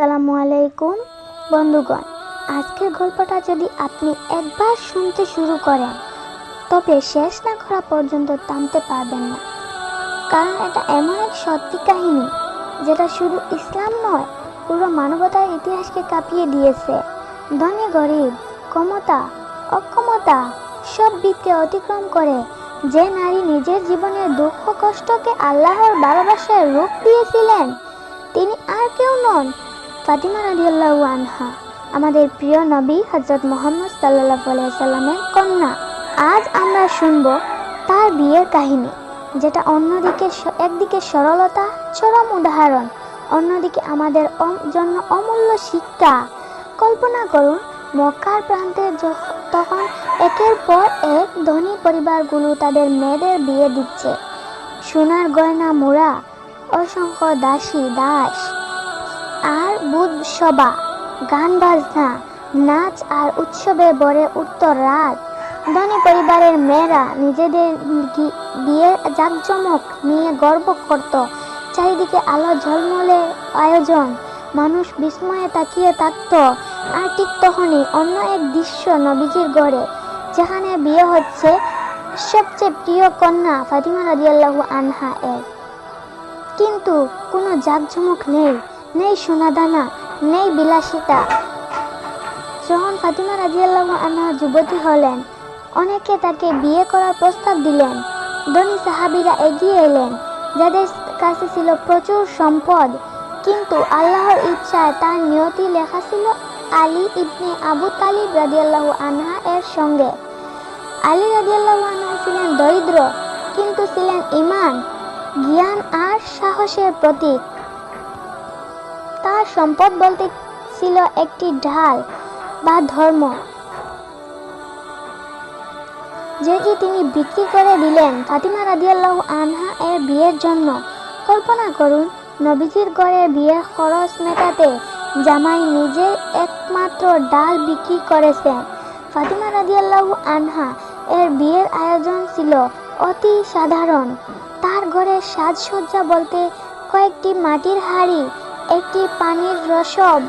আসসালামু আলাইকুম, বন্ধুগণ। আজকের গল্পটা যদি আপনি একবার শুনতে শুরু করেন, তবে শেষ না করা পর্যন্ত থামতে পারবেন না। কারণ এটা এমন এক সত্যি কাহিনী, যেটা শুধু ইসলাম নয়, পুরো মানবতার ইতিহাসকে কাঁপিয়ে দিয়েছে। ধনী, গরিব, ক্ষমতা, অক্ষমতা, সব দিককে অতিক্রম করে যে নারী নিজের জীবনের দুঃখ কষ্টকে আল্লাহর ভালোবাসায় রূপ দিয়েছিলেন, তিনি আর কেউ নন ফাতিমা রাদিয়াল্লাহু আনহা, আমাদের প্রিয় নবী হজরত মোহাম্মদ সাল্লাহ সাল্লামের কন্যা। আজ আমরা শুনব তার বিয়ের কাহিনী, যেটা অন্যদিকে একদিকে সরলতা, চরম উদাহরণ, অন্যদিকে আমাদের জন্য অমূল্য শিক্ষা। কল্পনা করুন, মক্কার প্রান্তে তখন একের পর এক ধনী পরিবারগুলো তাদের মেয়েদের বিয়ে দিচ্ছে। সোনার গয়না মোড়া, অসংখ্য দাসী, দাস। আর বুধ সভা গান বাজনা, নাচ আর উৎসবে ভরে উত্তর রাত। ধনী পরিবারের মেয়েরা নিজেদের বিয়ের জাঁকজমক নিয়ে গর্ব করত। চারিদিকে আলো ঝলমলে আয়োজন। মানুষ বিস্ময়ে তাকিয়ে থাকত। আর ঠিক তখনই অন্য এক দৃশ্য নবীজির গড়ে যেখানে বিয়ে হচ্ছে সবচেয়ে প্রিয় কন্যা ফাতিমা রাদিয়াল্লাহু আনহা এর। কিন্তু কোনো জাঁকজমক নেই। নেই সোনাদানা, নেই বিলাসিতা। যখন ফাতিমা রাজিয়াল্লাহ আনহা যুবতী হলেন, অনেকে তাকে বিয়ে করার প্রস্তাব দিলেন। ধনী সাহাবীরা এগিয়ে এলেন, যাদের কাছে ছিল প্রচুর সম্পদ। কিন্তু আল্লাহর ইচ্ছায় তার নিয়তি লেখা ছিল আলী ইবনে আবু তালিব রাদিয়াল্লাহু আনহা এর সঙ্গে। আলী রাদিয়াল্লাহু আনহা ছিলেন দরিদ্র, কিন্তু ছিলেন ইমান জ্ঞান আর সাহসের প্রতীক। তার সম্পদ বলতে ছিল একটি ঢাল বা ধর্ম, যেটি তিনি বিক্রি করে দিলেন। ফাতিমা রাদিয়াল্লাহু আনহা এর বিয়ের জন্য। কল্পনা করুন, নবীজির ঘরে বিয়ের খরচ মেটাতে জামাই নিজে একমাত্র ডাল বিক্রি করেছেন ফাতিমা রাদিয়াল্লাহু আনহা এর বিয়ের আয়োজন ছিল অতি সাধারণ। তার ঘরের সাজসজ্জা বলতে কয়েকটি মাটির হাড়ি একটি পানির রসব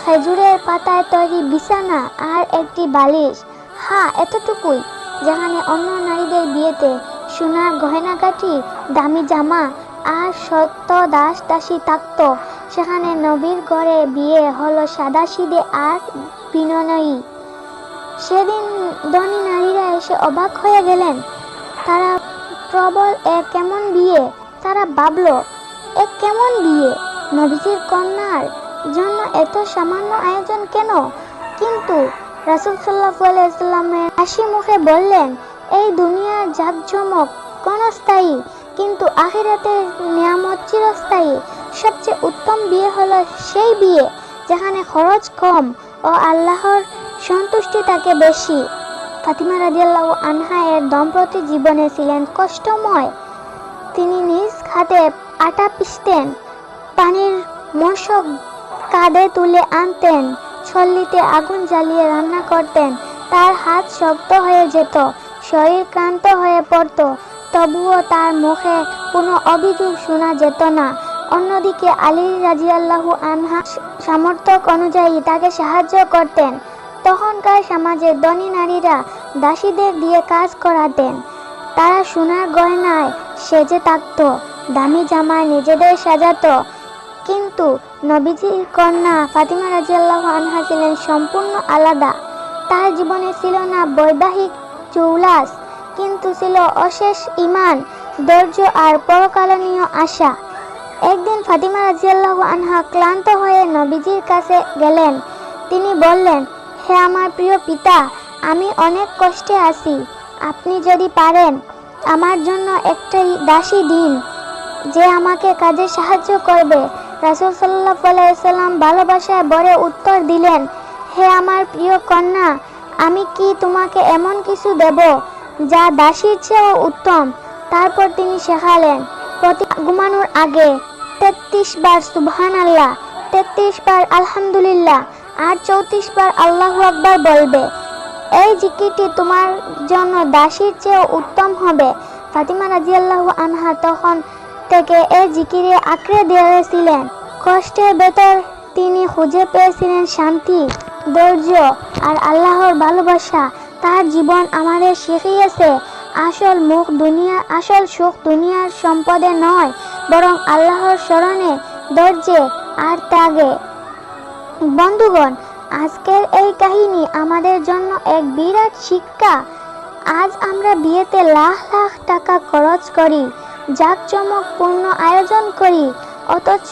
খেজুরের পাতায় তৈরি বিছানা আর একটি বালিশ। হ্যাঁ এতটুকুই, যেখানে অন্য নারীদের বিয়েতে সোনার গয়নাগাটি দামি জামা আর সত্য দাস দাসী থাকত। সেখানে নবীর ঘরে বিয়ে হলো সাদা সিদে আর বিনয়ী। সেদিন ধনী নারীরা এসে অবাক হয়ে গেলেন। তারা, প্রবল, এ কেমন বিয়ে? তারা ভাবলো, এ কেমন বিয়ে? নবীজির কন্যার জন্য এত সামান্য আয়োজন কেন? কিন্তু রাসুল সাল্লাহ আলাইসাল্লামের হাসি মুখে বললেন, এই দুনিয়ার জাকজমক ক্ষণস্থায়ী, কিন্তু আখিরাতের নিয়ামত চিরস্থায়ী। সবচেয়ে উত্তম বিয়ে হলো সেই বিয়ে যেখানে খরচ কম ও আল্লাহর সন্তুষ্টি থাকে বেশি। ফাতিমা রাদিয়াল্লাহু আনহা এর দম্পতি জীবনে ছিলেন কষ্টময়। তিনি নিজ হাতে আটা পিষতেন। পানির মশক কাঁধে তুলে আনতেন, ছল্লিতে আগুন জ্বালিয়ে রান্না করতেন। তার হাত শক্ত হয়ে যেত, শরীর ক্লান্ত হয়ে পড়ত, তবুও তার মুখে কোনো অভিযোগ শোনা যেত না। অন্যদিকে আলী রাজিয়াল্লাহু আনহা সামর্থক অনুযায়ী তাকে সাহায্য করতেন। তখনকার সমাজে ধনী নারীরা দাসীদের দিয়ে কাজ করাতেন। তারা সোনার গয়নায় সেজে থাকত, দামি জামায় নিজেদের সাজাতো কিন্তু নবীজির কন্যা ফাতিমা রাজিয়াল্লাহ আনহা ছিলেন সম্পূর্ণ আলাদা। তার জীবনে ছিল না বৈবাহিক চৌলাস, কিন্তু ছিল অশেষ ইমান ধৈর্য আর পরকালনীয় আশা। একদিন ফাতিমা রাজিয়াল্লাহ আনহা ক্লান্ত হয়ে নবীজির কাছে গেলেন। তিনি বললেন, হে আমার প্রিয় পিতা, আমি অনেক কষ্টে আছি। আপনি যদি পারেন, আমার জন্য একটাই দাসী দিন, যে আমাকে কাজে সাহায্য করবে। রাসুল সাল্লাহ ভালোবাসায় বরে উত্তর দিলেন, হে আমার প্রিয় কন্যা, আমি কি তোমাকে এমন কিছু দেব যা দাসীর চেয়েও উত্তম? তারপর তিনি শেখালেন, প্রতি ঘুমানোর আগে তেত্রিশ বার সুবহান আল্লাহ তেত্রিশ বার আলহামদুলিল্লাহ আর চৌত্রিশ বার আল্লাহু আকবার বলবে। এই জিকিরটি তোমার জন্য দাসীর চেয়েও উত্তম হবে। ফাতিমা রাজিয়াল্লাহু আনহা তখন থেকে এই জিকিরে আঁকড়ে দিয়েছিলেন কষ্টের ভেতর তিনি খুঁজে পেয়েছিলেন শান্তি, ধৈর্য আর আল্লাহর ভালোবাসা। তার জীবন আমাদের শিখিয়েছে, আসল মুখ দুনিয়া, আসল সুখ দুনিয়ার সম্পদে নয়, বরং আল্লাহর স্মরণে, ধৈর্যে আর ত্যাগে। বন্ধুগণ, আজকের এই কাহিনী আমাদের জন্য এক বিরাট শিক্ষা। আজ আমরা বিয়েতে লাখ লাখ টাকা খরচ করি। জাঁকজমকপূর্ণ আয়োজন করি। অথচ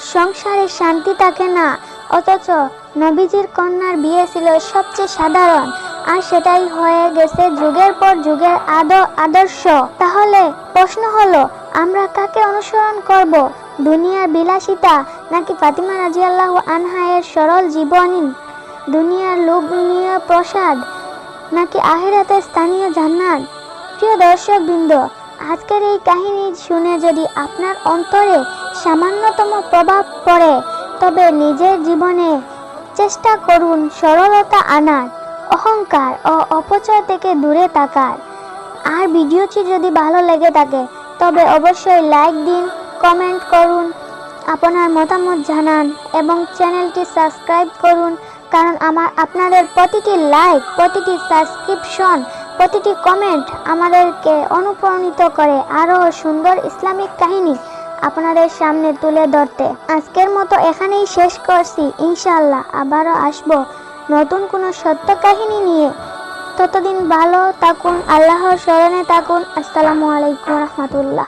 সংসারে শান্তি থাকে না। অথচ নবীজির কন্যার বিয়ে ছিল সবচেয়ে সাধারণ। আর সেটাই হয়ে গেছে যুগের পর যুগের আদর, আদর্শ। তাহলে প্রশ্ন হলো, আমরা কাকে অনুসরণ করব? দুনিয়ার বিলাসিতা নাকি ফাতিমা রাজিয়াল্লাহ আনহায়ের সরল জীবনী? দুনিয়ার লোভনীয় প্রসাদ নাকি আখিরাতের স্থানীয় জান্নাত? প্রিয় দর্শক বৃন্দ আজকের এই কাহিনী শুনে যদি আপনার অন্তরে সামান্যতম প্রভাব পড়ে, তবে নিজের জীবনে চেষ্টা করুন সরলতা আনার, অহংকার ও অপচয় থেকে দূরে থাকার। আর ভিডিওটি যদি ভালো লেগে থাকে, তবে অবশ্যই লাইক দিন, কমেন্ট করুন, আপনার মতামত জানান এবং চ্যানেলটি সাবস্ক্রাইব করুন। কারণ আমার, আপনাদের প্রতিটি লাইক, প্রতিটি সাবস্ক্রিপশন প্রতিটি কমেন্ট আমাদেরকে অনুপ্রাণিত করে আরও সুন্দর ইসলামিক কাহিনী আপনাদের সামনে তুলে ধরতে। আজকের মতো এখানেই শেষ করছি। ইনশাল্লাহ আবারও আসব নতুন কোনো সত্য কাহিনী নিয়ে। ততদিন ভালো থাকুন, আল্লাহর স্মরণে থাকুন। আসসালামু আলাইকুম রহমতুল্লাহ।